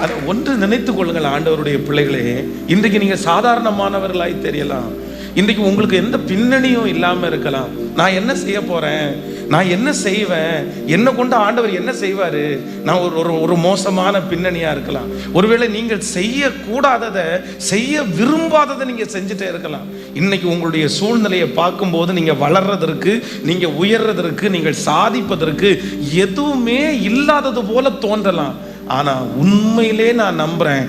அதை ஒன்று நினைத்து கொள்ளுங்கள் ஆண்டவருடைய பிள்ளைகளே. இன்றைக்கு நீங்கள் சாதாரணமானவர்களாய் தெரியலாம். இன்றைக்கு உங்களுக்கு எந்த பின்னணியும் இல்லாமல் இருக்கலாம். நான் என்ன செய்ய போகிறேன் நான் என்ன செய்வேன்? என்னை கொண்டு ஆண்டவர் என்ன செய்வார்? நான் ஒரு ஒரு ஒரு மோசமான பின்னணியாக இருக்கலாம். ஒருவேளை நீங்கள் செய்யக்கூடாததை செய்ய விரும்பாததை நீங்கள் செஞ்சுட்டே இருக்கலாம். இன்னைக்கு உங்களுடைய சூழ்நிலையை பார்க்கும்போது நீங்கள் வளர்றதற்கு நீங்கள் உயர்றதற்கு நீங்கள் சாதிப்பதற்கு எதுவுமே இல்லாதது போல தோன்றலாம். ஆனால் உண்மையிலே நான் நம்புறேன்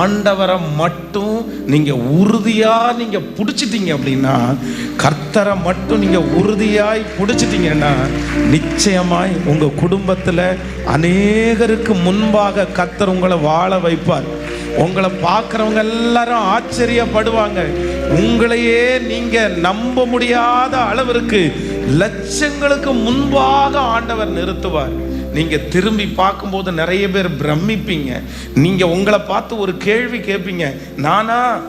ஆண்டவரை மட்டும் நீங்கள் உறுதியாக நீங்கள் பிடிச்சிட்டீங்க அப்படின்னா கர்த்தரை மட்டும் நீங்கள் உறுதியாய் பிடிச்சிட்டீங்கன்னா நிச்சயமாய் உங்கள் குடும்பத்தில் அநேகருக்கு முன்பாக கர்த்தர் உங்களை வாழ வைப்பார். உங்களை பார்க்குறவங்க எல்லாரும் ஆச்சரியப்படுவாங்க. உங்களையே நீங்கள் நம்ப முடியாத அளவிற்கு லட்சங்களுக்கு முன்பாக ஆண்டவர் நிறுத்துவார். நீங்கள் திரும்பி பார்க்கும்போது நிறைய பேர் பிரமிப்பீங்க. நீங்கள் உங்களை பார்த்து ஒரு கேள்வி கேட்பீங்க. நானா?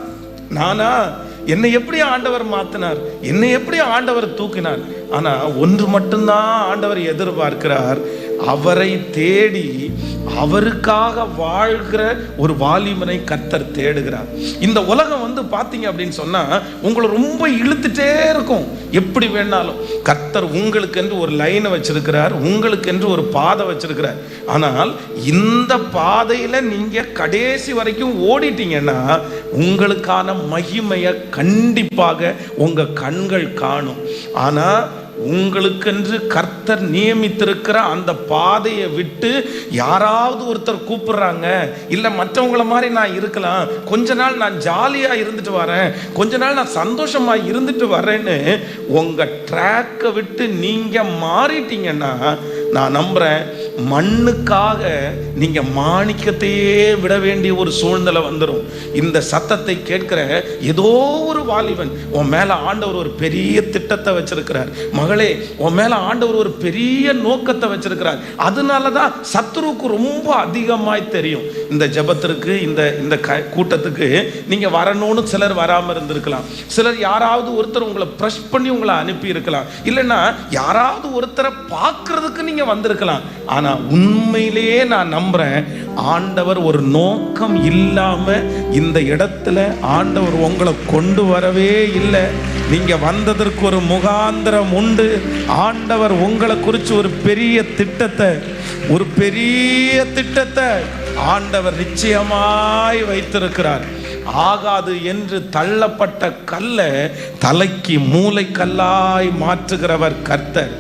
நானா? என்னை எப்படி ஆண்டவர் மாத்தினார்? என்னை எப்படி ஆண்டவர் தூக்கினார்? ஆனால் ஒன்று மட்டும்தான் ஆண்டவர் எதிர்பார்க்கிறார். அவரை தேடி அவருக்காக வாழ்கிற ஒரு வாலிபனை கத்தர் தேடுகிறார். இந்த உலகம் வந்து பார்த்தீங்க அப்படின்னு சொன்னால் உங்களை ரொம்ப இழுத்துட்டே இருக்கும். எப்படி வேணாலும். கர்த்தர் உங்களுக்கு என்று ஒரு லைனை வச்சிருக்கிறார் உங்களுக்கு என்று ஒரு பாதை வச்சிருக்கிறார். ஆனால் இந்த பாதையில் நீங்கள் கடைசி வரைக்கும் ஓடிட்டீங்கன்னா உங்களுக்கான மகிமையை கண்டிப்பாக உங்கள் கண்கள் காணும். ஆனால் உங்களுக்கென்று கர்த்தர் நியமித்திருக்கிற அந்த பாதையை விட்டு யாராவது ஒருத்தர் கூப்பிடுறாங்க இல்லை மற்றவங்கள மாதிரி நான் இருக்கலாம் கொஞ்ச நாள் நான் ஜாலியாக இருந்துட்டு வரேன் கொஞ்ச நாள் நான் சந்தோஷமாக இருந்துட்டு வரேன்னு உங்கள் ட்ராக்கை விட்டு நீங்கள் மாறிட்டீங்கன்னா நான் நம்புகிறேன் மண்ணுக்காக நீங்கள் மாணிக்கத்தையே விட வேண்டிய ஒரு சூழ்நிலை வந்துடும் இந்த சத்தத்தை கேட்கிற ஏதோ ஒரு வாலிபன் உன் மேலே ஆண்டவர் ஒரு பெரிய திட்டத்தை வச்சிருக்கிறார். மகளே உன் மேலே ஆண்டவர் ஒரு பெரிய நோக்கத்தை வச்சிருக்கிறார். அதனால தான் சத்துருவுக்கு ரொம்ப அதிகமாய் தெரியும். இந்த ஜெபத்திற்கு இந்த இந்த க கூட்டத்துக்கு நீங்கள் வரணும்னு சிலர் வராமல் இருந்திருக்கலாம். சிலர் யாராவது ஒருத்தர் உங்களை ப்ரெஷ் பண்ணி உங்களை அனுப்பி இருக்கலாம் இல்லைன்னா யாராவது ஒருத்தரை பார்க்கறதுக்கு நீங்கள் வந்திருக்கலாம். ஆனால் உண்மையிலேயே நான் நம்புகிறேன் ஆண்டவர் ஒரு நோக்கம் இல்லாமல் இந்த இடத்துல ஆண்டவர் உங்களை கொண்டு வரவே இல்லை. நீங்க வந்ததற்கு ஒரு முகாந்திரம் உண்டு. ஆண்டவர் உங்களை குறித்து ஒரு பெரிய திட்டத்தை ஒரு பெரிய திட்டத்தை ஆண்டவர் நிச்சயமாய் வைத்திருக்கிறார். ஆகாது என்று தள்ளப்பட்ட கல்லை தலைக்கு மூளைக்கல்லாய் மாற்றுகிறவர் கர்த்தர்.